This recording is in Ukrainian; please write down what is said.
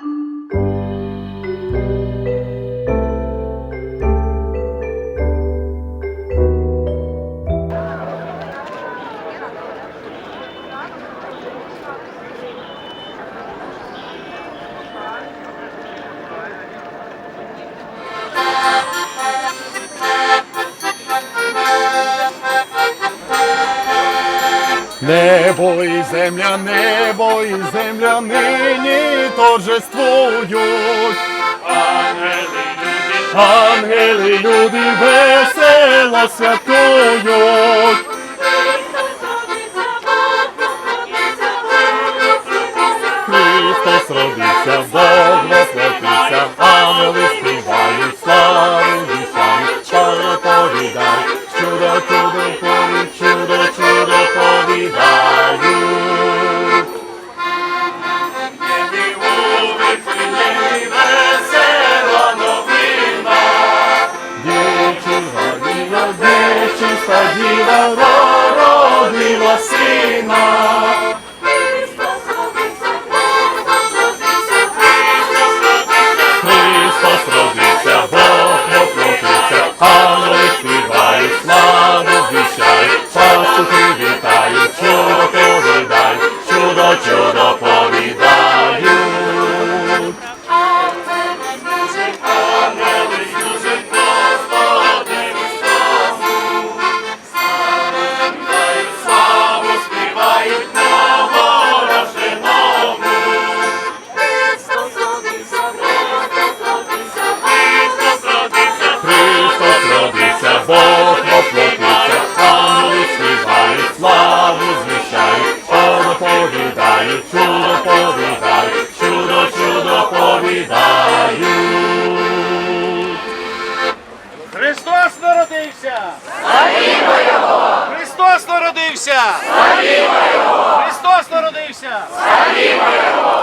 Thank you. Небо і земля, небо і земля нині торжествують. Ангели, люди, ангели, люди весело святкують. Христос родився, Бог воплотився, ангели співають, славу вішають, чудо повідають, чудо, чудо, дівчинка, діва, родила сина. Христос родився, ангели співають, славу звіщають, пастухи вітають, повідають, чудо повідаю, чудо, чудо повідаю. Христос народився! Славімо Його! Христос народився! Славімо Його! Христос народився! Славімо Його!